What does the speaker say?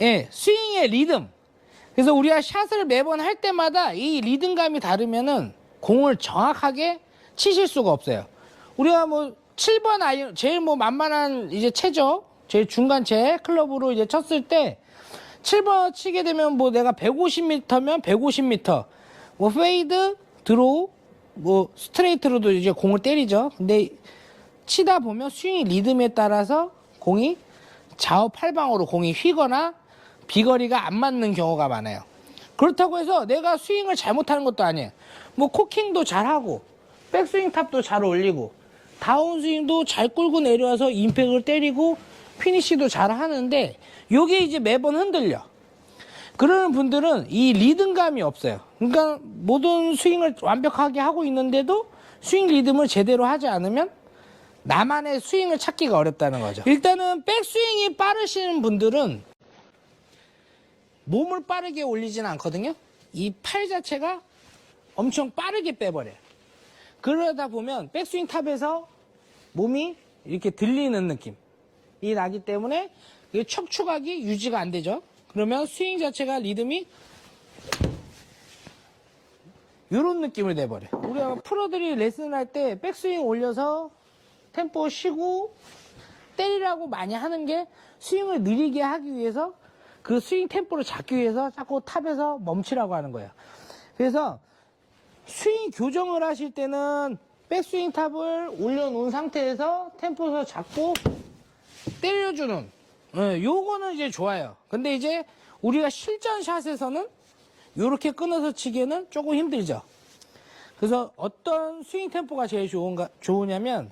예, 스윙의 리듬. 그래서 우리가 샷을 매번 할 때마다 이 리듬감이 다르면은 공을 정확하게 치실 수가 없어요. 우리가 뭐 7번 아이언, 제일 뭐 만만한 이제 채죠. 제일 중간채 클럽으로 이제 쳤을 때 7번 치게 되면 뭐 내가 150m면 150m, 뭐 페이드, 드로우, 뭐 스트레이트로도 이제 공을 때리죠. 근데 치다 보면 스윙 리듬에 따라서 공이 좌우 팔방으로 공이 휘거나 비거리가 안 맞는 경우가 많아요. 그렇다고 해서 내가 스윙을 잘못하는 것도 아니에요. 뭐 코킹도 잘하고 백스윙 탑도 잘 올리고 다운스윙도 잘 끌고 내려와서 임팩을 때리고 피니시도 잘 하는데 요게 이제 매번 흔들려. 그러는 분들은 이 리듬감이 없어요. 그러니까 모든 스윙을 완벽하게 하고 있는데도 스윙 리듬을 제대로 하지 않으면 나만의 스윙을 찾기가 어렵다는 거죠. 일단은 백스윙이 빠르시는 분들은 몸을 빠르게 올리지는 않거든요. 이 팔 자체가 엄청 빠르게 빼버려요. 그러다 보면 백스윙 탑에서 몸이 이렇게 들리는 느낌이 나기 때문에 이 척추각이 유지가 안 되죠. 그러면 스윙 자체가 리듬이 이런 느낌을 내버려. 우리가 프로들이 레슨할 때 백스윙 올려서 템포 쉬고 때리라고 많이 하는 게 스윙을 느리게 하기 위해서 그 스윙 템포를 잡기 위해서 자꾸 탑에서 멈추라고 하는 거예요. 그래서 스윙 교정을 하실 때는 백스윙 탑을 올려놓은 상태에서 템포에서 잡고 때려주는 예, 요거는 이제 좋아요. 근데 이제 우리가 실전 샷에서는 요렇게 끊어서 치기에는 조금 힘들죠. 그래서 어떤 스윙 템포가 제일 좋은가, 좋으냐면